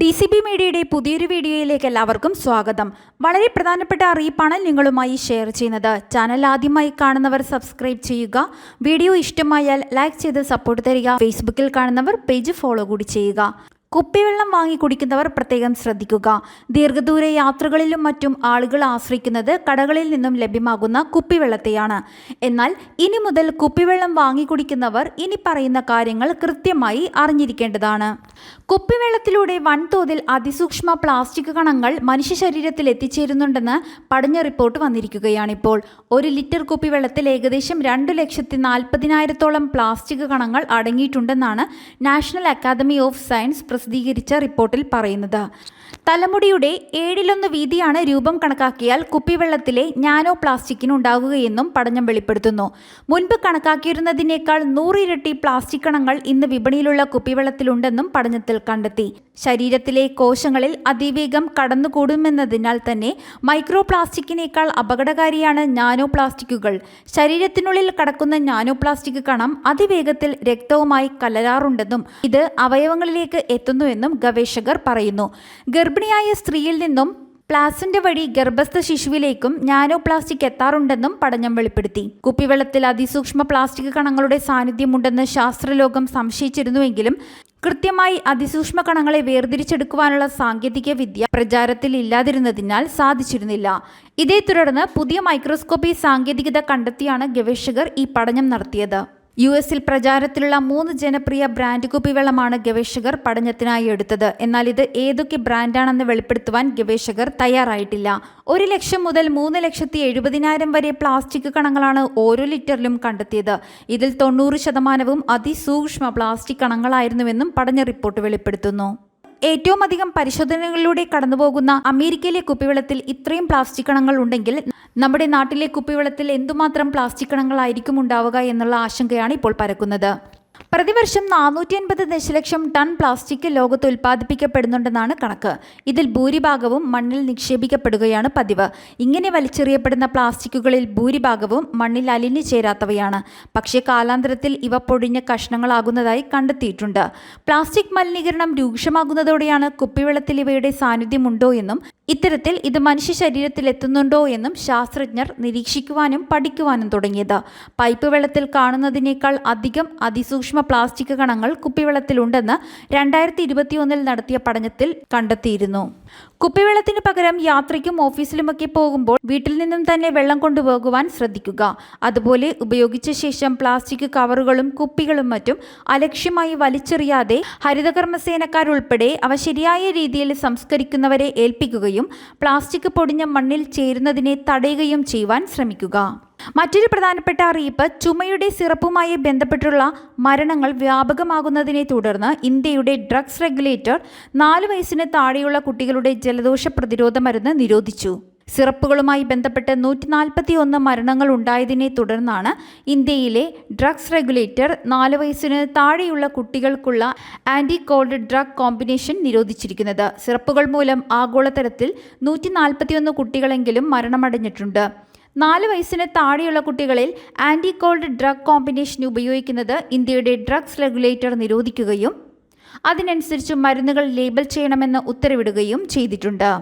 D C B മീഡിയയുടെ പുതിയൊരു വീഡിയോയിലേക്ക് എല്ലാവർക്കും സ്വാഗതം. വളരെ പ്രധാനപ്പെട്ട അറിയിപ്പാണ് നിങ്ങളുമായി ഷെയർ ചെയ്യുന്നത്. ചാനൽ ആദ്യമായി കാണുന്നവർ സബ്സ്ക്രൈബ് ചെയ്യുക. വീഡിയോ ഇഷ്ടമായാൽ ലൈക്ക് ചെയ്ത് സപ്പോർട്ട് തരിക. ഫേസ്ബുക്കിൽ കാണുന്നവർ പേജ് ഫോളോ കൂടി ചെയ്യുക. കുപ്പിവെള്ളം വാങ്ങി കുടിക്കുന്നവർ പ്രത്യേകം ശ്രദ്ധിക്കുക. ദീർഘദൂര യാത്രകളിലും മറ്റും ആളുകൾ ആശ്രയിക്കുന്നത് കടകളിൽ നിന്നും ലഭ്യമാകുന്ന കുപ്പിവെള്ളത്തെയാണ്. എന്നാൽ ഇനി മുതൽ കുപ്പിവെള്ളം വാങ്ങി കുടിക്കുന്നവർ ഇനി പറയുന്ന കാര്യങ്ങൾ കൃത്യമായി അറിഞ്ഞിരിക്കേണ്ടതാണ്. കുപ്പിവെള്ളത്തിലൂടെ വൻതോതിൽ അതിസൂക്ഷ്മ പ്ലാസ്റ്റിക് കണങ്ങൾ മനുഷ്യ ശരീരത്തിൽ എത്തിച്ചേരുന്നുണ്ടെന്ന് പഠന റിപ്പോർട്ട് വന്നിരിക്കുകയാണിപ്പോൾ. ഒരു ലിറ്റർ കുപ്പിവെള്ളത്തിൽ ഏകദേശം രണ്ട് ലക്ഷത്തി നാൽപ്പതിനായിരത്തോളം പ്ലാസ്റ്റിക് കണങ്ങൾ അടങ്ങിയിട്ടുണ്ടെന്നാണ് നാഷണൽ അക്കാദമി ഓഫ് സയൻസ് പ്രസിദ്ധീകരിച്ച റിപ്പോർട്ടിൽ പറയുന്നത്. തലമുടിയുടെ ഏഴിലൊന്ന് വീതിയാണ് രൂപം കണക്കാക്കിയാൽ കുപ്പിവെള്ളത്തിലെ നാനോ പ്ലാസ്റ്റിക്കിന് ഉണ്ടാകുകയെന്നും പഠനം വെളിപ്പെടുത്തുന്നു. മുൻപ് കണക്കാക്കിയിരുന്നതിനേക്കാൾ നൂറിരട്ടി പ്ലാസ്റ്റിക് കണങ്ങൾ ഇന്ന് വിപണിയിലുള്ള കുപ്പിവെള്ളത്തിലുണ്ടെന്നും പഠനത്തിൽ കണ്ടെത്തി. ശരീരത്തിലെ കോശങ്ങളിൽ അതിവേഗം കടന്നുകൂടുമെന്നതിനാൽ തന്നെ മൈക്രോ പ്ലാസ്റ്റിക്കിനേക്കാൾ അപകടകാരിയാണ് നാനോ പ്ലാസ്റ്റിക്കുകൾ. ശരീരത്തിനുള്ളിൽ കടക്കുന്ന നാനോ പ്ലാസ്റ്റിക് കണം അതിവേഗത്തിൽ രക്തവുമായി കലരാറുണ്ടെന്നും ഇത് അവയവങ്ങളിലേക്ക് എത്തുന്നുവെന്നും ഗവേഷകർ പറയുന്നു. ഗർഭിണിയായ സ്ത്രീയിൽ നിന്നും പ്ലാസിന്റെ വഴി ഗർഭസ്ഥ ശിശുവിലേക്കും നാനോ പ്ലാസ്റ്റിക് എത്താറുണ്ടെന്നും പഠനം വെളിപ്പെടുത്തി. കുപ്പിവെള്ളത്തിൽ അതിസൂക്ഷ്മ പ്ലാസ്റ്റിക് കണങ്ങളുടെ സാന്നിധ്യമുണ്ടെന്ന് ശാസ്ത്രലോകം സംശയിച്ചിരുന്നുവെങ്കിലും കൃത്യമായി അതിസൂക്ഷ്മ കണങ്ങളെ വേർതിരിച്ചെടുക്കുവാനുള്ള സാങ്കേതിക വിദ്യ പ്രചാരത്തിൽ ഇല്ലാതിരുന്നതിനാൽ സാധിച്ചിരുന്നില്ല. ഇതേ തുടർന്ന് പുതിയ മൈക്രോസ്കോപ്പി സാങ്കേതികത കണ്ടെത്തിയാണ് ഗവേഷകർ ഈ പഠനം നടത്തിയത്. യു എസിൽ പ്രചാരത്തിലുള്ള മൂന്ന് ജനപ്രിയ ബ്രാൻഡ് കുപ്പിവെള്ളമാണ് ഗവേഷകർ പഠനത്തിനായി എടുത്തത്. എന്നാൽ ഇത് ഏതൊക്കെ ബ്രാൻഡാണെന്ന് വെളിപ്പെടുത്തുവാൻ ഗവേഷകർ തയ്യാറായിട്ടില്ല. ഒരു ലക്ഷം മുതൽ മൂന്ന് ലക്ഷത്തി എഴുപതിനായിരം വരെ പ്ലാസ്റ്റിക് കണങ്ങളാണ് ഓരോ ലിറ്ററിലും കണ്ടെത്തിയത്. ഇതിൽ തൊണ്ണൂറ് ശതമാനവും അതിസൂക്ഷ്മ പ്ലാസ്റ്റിക് കണങ്ങളായിരുന്നുവെന്നും പഠന റിപ്പോർട്ട് വെളിപ്പെടുത്തുന്നു. ഏറ്റവും അധികം പരിശോധനകളിലൂടെ കടന്നുപോകുന്ന അമേരിക്കയിലെ കുപ്പിവെള്ളത്തിൽ ഇത്രയും പ്ലാസ്റ്റിക് കണങ്ങൾ ഉണ്ടെങ്കിൽ നമ്മുടെ നാട്ടിലെ കുപ്പിവെള്ളത്തിൽ എന്തുമാത്രം പ്ലാസ്റ്റിക് കണങ്ങളായിരിക്കും ഉണ്ടാവുക എന്നുള്ള ആശങ്കയാണ് ഇപ്പോൾ പരക്കുന്നത്. പ്രതിവർഷം നാനൂറ്റി അൻപത് ദശലക്ഷം ടൺ പ്ലാസ്റ്റിക് ലോകത്ത് ഉൽപ്പാദിപ്പിക്കപ്പെടുന്നുണ്ടെന്നാണ് കണക്ക്. ഇതിൽ ഭൂരിഭാഗവും മണ്ണിൽ നിക്ഷേപിക്കപ്പെടുകയാണ് പതിവ്. ഇങ്ങനെ വലിച്ചെറിയപ്പെടുന്ന പ്ലാസ്റ്റിക്കുകളിൽ ഭൂരിഭാഗവും മണ്ണിൽ അലിഞ്ഞു ചേരാത്തവയാണ്. പക്ഷേ കാലാന്തരത്തിൽ ഇവ പൊടിഞ്ഞ കഷ്ണങ്ങളാകുന്നതായി കണ്ടെത്തിയിട്ടുണ്ട്. പ്ലാസ്റ്റിക് മലിനീകരണം രൂക്ഷമാകുന്നതോടെയാണ് കുപ്പിവെള്ളത്തിൽ ഇവയുടെ സാന്നിധ്യമുണ്ടോ എന്നും ഇത്തരത്തിൽ ഇത് മനുഷ്യ ശരീരത്തിൽ എത്തുന്നുണ്ടോ എന്നും ശാസ്ത്രജ്ഞർ നിരീക്ഷിക്കുവാനും പഠിക്കുവാനും തുടങ്ങിയത്. പൈപ്പ് വെള്ളത്തിൽ കാണുന്നതിനേക്കാൾ അധികം അതിസൂക്ഷ്മ പ്ലാസ്റ്റിക് കണങ്ങൾ കുപ്പിവെള്ളത്തിലുണ്ടെന്ന് രണ്ടായിരത്തി ഇരുപത്തിയൊന്നിൽ നടത്തിയ പഠനത്തിൽ കണ്ടെത്തിയിരുന്നു. കുപ്പിവെള്ളത്തിന് പകരം യാത്രയ്ക്കും ഓഫീസിലുമൊക്കെ പോകുമ്പോൾ വീട്ടിൽ നിന്നും തന്നെ വെള്ളം കൊണ്ടുപോകുവാൻ ശ്രദ്ധിക്കുക. അതുപോലെ ഉപയോഗിച്ച ശേഷം പ്ലാസ്റ്റിക് കവറുകളും കുപ്പികളും മറ്റും അലക്ഷ്യമായി വലിച്ചെറിയാതെ ഹരിതകർമ്മസേനക്കാരുൾപ്പെടെ അവ ശരിയായ രീതിയിൽ സംസ്കരിക്കുന്നവരെ ഏൽപ്പിക്കുകയും പ്ലാസ്റ്റിക് പൊടിഞ്ഞ മണ്ണിൽ ചേരുന്നതിനെ തടയുകയും ചെയ്യുവാൻ ശ്രമിക്കുക. മറ്റൊരു പ്രധാനപ്പെട്ട അറിയിപ്പ് ചുമയുടെ സിറപ്പുമായി ബന്ധപ്പെട്ടുള്ള മരണങ്ങൾ വ്യാപകമാകുന്നതിനെ തുടർന്ന് ഇന്ത്യയുടെ ഡ്രഗ്സ് റെഗുലേറ്റർ നാല് വയസ്സിന് താഴെയുള്ള കുട്ടികളുടെ ജലദോഷ പ്രതിരോധ മരുന്ന് നിരോധിച്ചു. സിറപ്പുകളുമായി ബന്ധപ്പെട്ട് നൂറ്റി നാൽപ്പത്തി ഒന്ന് മരണങ്ങൾ ഉണ്ടായതിനെ തുടർന്നാണ് ഇന്ത്യയിലെ ഡ്രഗ്സ് റെഗുലേറ്റർ നാല് വയസ്സിന് താഴെയുള്ള കുട്ടികൾക്കുള്ള ആന്റി കോൾഡ് ഡ്രഗ് കോമ്പിനേഷൻ നിരോധിച്ചിരിക്കുന്നത്. സിറപ്പുകൾ മൂലം ആഗോളതലത്തിൽ നൂറ്റി നാൽപ്പത്തിയൊന്ന് കുട്ടികളെങ്കിലും മരണമടഞ്ഞിട്ടുണ്ട്. നാല് വയസ്സിന് താഴെയുള്ള കുട്ടികളിൽ ആന്റി കോൾഡ് ഡ്രഗ് കോമ്പിനേഷൻ ഉപയോഗിക്കുന്നത് ഇന്ത്യയുടെ ഡ്രഗ്സ് റെഗുലേറ്റർ നിരോധിക്കുകയും അതിനനുസരിച്ച് മരുന്നുകൾ ലേബൽ ചെയ്യണമെന്ന് ഉത്തരവിടുകയും ചെയ്തിട്ടുണ്ട്.